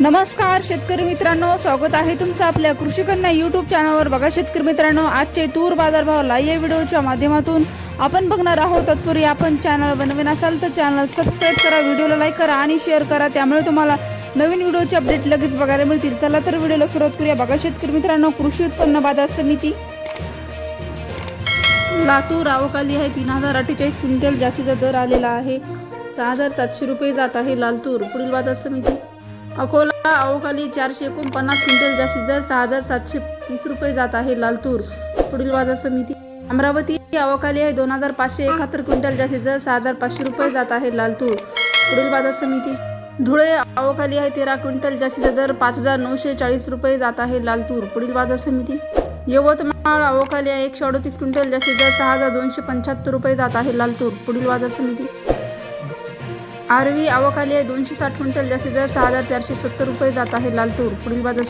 नमस्कार शेतकरी मित्रांनो. स्वागत आहे तुमचं आपल्या कृषी कन्या युट्यूब चॅनलवर बघा शेतकरी मित्रांनो आजचे तूर बाजारभाव लाईव्ह व्हिडिओच्या माध्यमातून आपण बघणार आहोत. तत्पूर्वी आपण चॅनल बनवीन असाल तर चॅनल सबस्क्राईब करा व्हिडिओला लाईक करा आणि शेअर करा. त्यामुळे तुम्हाला नवीन व्हिडिओचे अपडेट लगेच बघायला मिळतील. चला तर व्हिडिओला सुरुवात करूया. बघा शेतकरी मित्रांनो कृषी उत्पन्न बाजार समिती. लातूर आवकाली आहे. तीन हजार अठ्ठेचाळीस क्विंटल जास्तीचा दर आलेला आहे. सहा हजार सातशे रुपये जात आहे लालतूर. पुढील बाजार समिती. अकोला अवकाली चारशे एकोणपन्नास क्विंटल जास्तीत दर सहा हजार सातशे तीस रुपये जात आहे लालतूर. पुढील बाजार समिती अमरावती अवकाली आहे दोन हजार पाचशे एकाहत्तर क्विंटल जास्तीत दर सहा हजार पाचशे रुपये जात आहे लालतूर. पुढील बाजार समिती धुळे अवकाली आहे तेरा क्विंटल जास्तीचा दर पाच हजार नऊशे चाळीस रुपये जात आहे लालतूर. पुढील बाजार समिती यवतमाळ अवकाली आहे एकशे अडतीस क्विंटल जास्तीत दर सहा हजार दोनशे पंच्याहत्तर रुपये जात आहे लालतूर. पुढील बाजार समिती आरवी अवकाली आहे दोनशे साठ क्विंटल जास्तीत जर सहा हजार चारशे सत्तर रुपये जात आहे लालतूर. पुढील बाजार